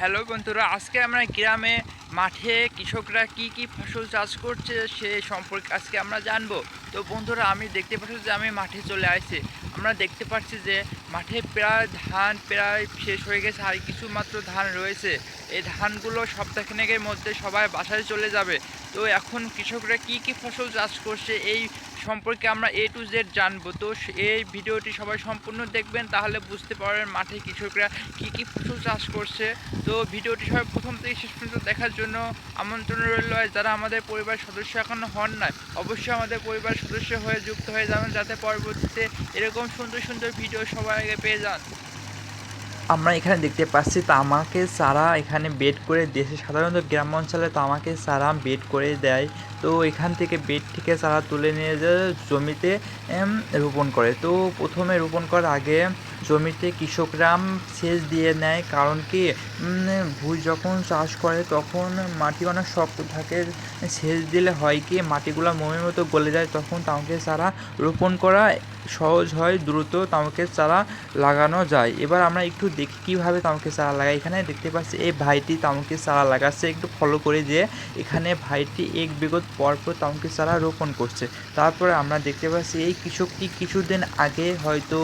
Hello বন্ধুরা, আজকে আমরা গ্রামে মাঠে কৃষকরা কি কি ফসল চাষ করছে সে সম্পর্কে আজকে আমরা জানব। তো বন্ধুরা, আমি দেখতে পাচ্ছি যে আমি মাঠে চলে আসছি। আমরা দেখতে পাচ্ছি যে মাঠে প্রায় ধান প্রায় শেষ হয়ে গেছে আর কিছু মাত্র ধান রয়েছে। এই ধানগুলো সপ্তাহখানেকের মধ্যে সবাই বাসায় চলে যাবে। তো এখন কৃষকরা কি কি ফসল চাষ করছে, এই সম্পর্কে আমরা এ টু জেড জানব। তো এই ভিডিওটি সবাই সম্পূর্ণ দেখবেন, তাহলে বুঝতে পারবেন মাঠে কৃষকরা কি কি ফসল চাষ করছে। তো ভিডিওটি সবাই প্রথম থেকে শেষ পর্যন্ত দেখার জন্য আমন্ত্রণ রইল। হয় যারা আমাদের পরিবার সদস্য এখনও হন না অবশ্যই আমাদের পরিবার সদস্য হয়ে যুক্ত হয়ে যাবেন, যাতে পরবর্তীতে এরকম সুন্দর সুন্দর ভিডিও সবাই আগে পেয়ে যান। আমরা এখানে দেখতে পাচ্ছি তামাকে সারা এখানে বেড করে দেশে সাধারণত গ্রাম অঞ্চলে তামাকে সারা বেড করে দেয়। তো এখান থেকে বেড থেকে সারা তুলে নিয়ে যায় জমিতে রোপণ করে। তো প্রথমে রোপণ করার আগে জমিতে কৃষকরা সেচ দিয়ে নেয়, কারণ কি ভুঁই যখন চাষ করে তখন মাটি অনেক শক্ত থাকে, সেচ দিলে হয় কি, মাটিগুলো মোমের মতো গলে যায়, তখন তামাকে চারা রোপণ করা সহজ হয়, দ্রুত তামাকে চারা লাগানো যায়। এবার আমরা একটু দেখি কীভাবে তামুকে চারা লাগাই এখানে দেখতে পাচ্ছি, এই ভাইটি তামুকে চারা লাগাচ্ছে। একটু ফলো করে যে, এখানে ভাইটি এক বিগত পর পর তামুকে চারা রোপণ করছে। তারপরে আমরা দেখতে পাচ্ছি, এই কৃষকটি কিছুদিন আগে হয়তো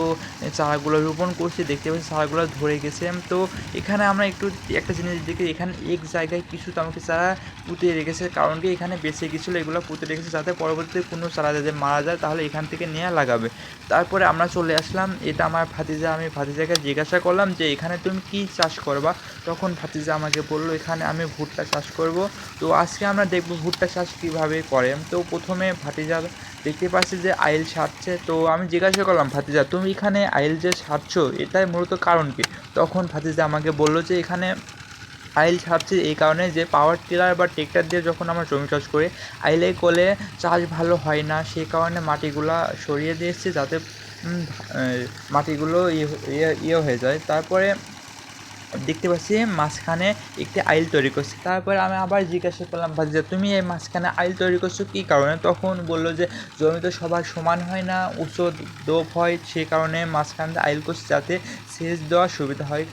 চারাগুলো রোপণ করছে, দেখতে পাচ্ছি চারাগুলো ধরে গেছে। তো এখানে আমরা একটু একটা জিনিস দেখি, এখানে এক জায়গায় কিছু তামুকে চারা পুঁতে রেখেছে, কারণ কি এখানে বেঁচে গেছিল, এগুলো পুঁতে রেখেছে যাতে পরবর্তীতে কোনো চারা যাতে মারা যায় তাহলে এখান থেকে নিয়ে লাগাবে। তারপরে আমরা চলে আসলাম, এটা আমার ভাতিজা, আমি ভাতিজাকে জিজ্ঞাসা করলাম যে, এখানে তুমি কি চাষ করবা? তখন ভাতিজা আমাকে বলল, এখানে আমি ভুট্টা চাষ করব। তো আজকে আমরা দেখব ভুট্টা চাষ কীভাবে করে। তো প্রথমে ভাতিজা দেখতে পাচ্ছি যে আইল সারছে, তো আমি জিজ্ঞাসা করলাম, ভাতিজা, তুমি এখানে আইল যে সারছো এটাই মূলত কারণ কি? তখন ভাতিজা আমাকে বলল যে, এখানে আইল ছাড়ছে এই কারণে যে পাওয়ার টিলার বা ট্রেক্টর দিয়ে যখন আমরা জমি চাষ করি আইলে করলে চাষ ভালো হয় না। সেই কারণে মাটিগুলা সরিয়ে দিয়েছে যাতে মাটিগুলো ইয়ে ইয়ে ইয়ে হয়ে যায়। তারপরে দেখতে পাচ্ছি মাঝখানে একটি আইল তৈরি করছে। তারপরে আমি আবার জিজ্ঞাসা করলাম ভাজিজা তুমি এই মাঝখানে আইল তৈরি করছ কী কারণে? তখন বলল যে, জমি তো সবার সমান হয় না উঁচু দোপ হয়, সে কারণে মাঝখানে আইল করছে যাতে সেচ দেওয়ার সুবিধা হয়।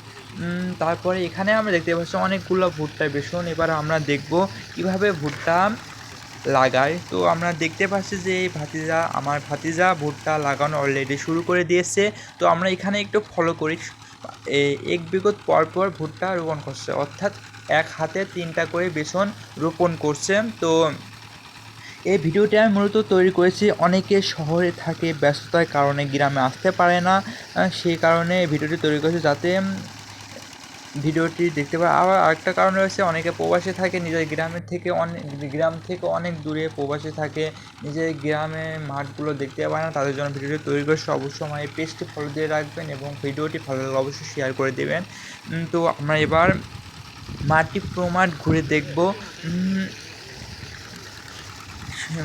তারপরে এখানে আমরা দেখতে পাচ্ছি অনেকগুলো ভুট্টা বেসন। এবার আমরা দেখব কীভাবে ভুট্টা লাগায়। তো আমরা দেখতে পাচ্ছি যে এই ভাতিজা, আমার ভাতিজা ভুট্টা লাগানো অলরেডি শুরু করে দিয়েছে। তো আমরা এখানে একটু ফলো করি। এক বিগত পর পর ভুট্টা রোপণ করছে। অর্থাৎ এক হাতে তিনটা করে বেসন রোপণ করছে। তো এই ভিডিওটি আমি মূলত তৈরি করেছি। অনেকে শহরে থাকে, ব্যস্ততার কারণে গ্রামে আসতে পারে না। সেই কারণে এই ভিডিওটি তৈরি করেছি যাতে ভিডিওটি দেখতে পারে আবার আরেকটা কারণ রয়েছে, অনেকে প্রবাসে থাকে, নিজের গ্রামের থেকে অনেক গ্রাম থেকে অনেক দূরে প্রবাসে থাকে, নিজের গ্রামে মাঠগুলো দেখতে পায় না, তাদের জন্য ভিডিওটি তৈরি করেছে অবশ্যই আমার এই পেজটি ফলো দিয়ে রাখবেন এবং ভিডিওটি ভালো লাগলে অবশ্যই শেয়ার করে দেবেন। তো আমরা এবার মাঠটি প্রমাট ঘুরে দেখব।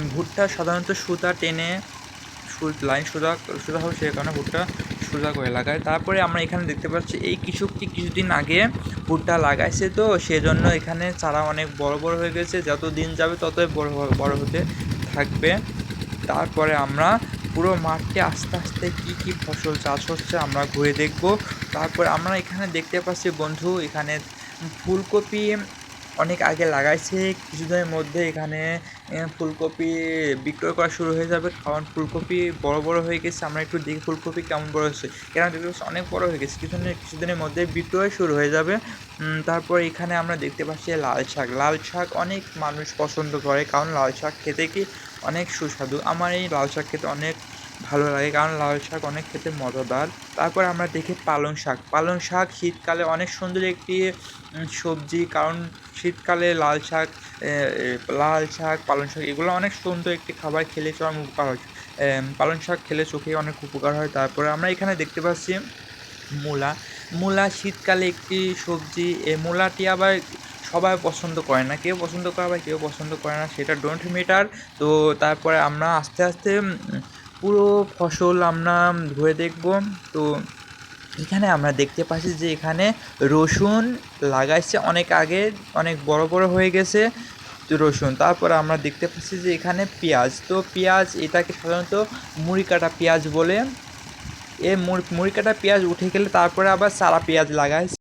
ভুট্টা সাধারণত সুতা টেনে সু- লাইন সোজা সোজা হবে সেই কারণে ভুট্টা সোজা করে লাগায় তারপরে আমরা এখানে দেখতে পাচ্ছি, এই কৃষকটি কিছুদিন আগে ভুট্টা লাগাইছে তো, সেজন্য এখানে চারা অনেক বড় বড় হয়ে গেছে। যত দিন যাবে ততই বড় বড় হতে থাকবে। তারপরে আমরা পুরো মাঠে আস্তে আস্তে কি কি ফসল চাষ হচ্ছে আমরা ঘুরে দেখব। তারপরে আমরা এখানে দেখতে পাচ্ছি বন্ধু, এখানে ফুলকপি অনেক আগে লাগাইছে। কিছুদিনের মধ্যে এখানে ফুলকপি বিক্রয় করা শুরু হয়ে যাবে। কারণ ফুলকপি বড় বড় হয়ে গেছে। আমরা একটু দেখি ফুলকপি কেমন বড় হয়েছে। কেন দেখতে পাচ্ছি অনেক বড় হয়ে গেছে। কিছুদিনের কিছুদিনের মধ্যে বিক্রয় শুরু হয়ে যাবে। তারপর এখানে আমরা দেখতে পাচ্ছি লাল শাক। লাল শাক অনেক মানুষ পছন্দ করে। কারণ লাল শাক খেতে কি অনেক সুস্বাদু। আমার এই লাল শাক খেতে অনেক ভালো লাগে। কারণ লাল শাক অনেক খেতে মজাদার। তারপর আমরা দেখি পালং শাক। পালং শাক শীতকালে অনেক সুন্দর একটি সবজি। কারণ শীতকালে লাল শাক এ, এ, লাল শাক পালং শাক এগুলো অনেক সুন্দর একটি খাবার খেলে চরম উপকার হয়। পালং শাক খেলে চোখে অনেক উপকার হয়। তারপরে আমরা এখানে দেখতে পাচ্ছি মূলা। মূলা শীতকালে একটি সবজি এই মূলাটি আবার সবাই পছন্দ করে না। কেউ পছন্দ করে আবার কেউ পছন্দ করে না সেটা ডোন্ট মিটার তো তারপরে আমরা আস্তে আস্তে পুরো ফসল আমরা ধরে দেখব। তো এখানে আমরা দেখতে পাচ্ছি যে এখানে রসুন লাগাইছে অনেক আগে, অনেক বড় বড় হয়ে গেছে রসুন। তারপর আমরা দেখতে পাচ্ছি যে এখানে পেঁয়াজ। তো পেঁয়াজ, এটাকে সাধারণত মুড়ি কাটা পেঁয়াজ বলে। এ মুড়ি মুড়ি কাটা পেঁয়াজ উঠে গেলে তারপরে আবার সারা পেঁয়াজ লাগায়।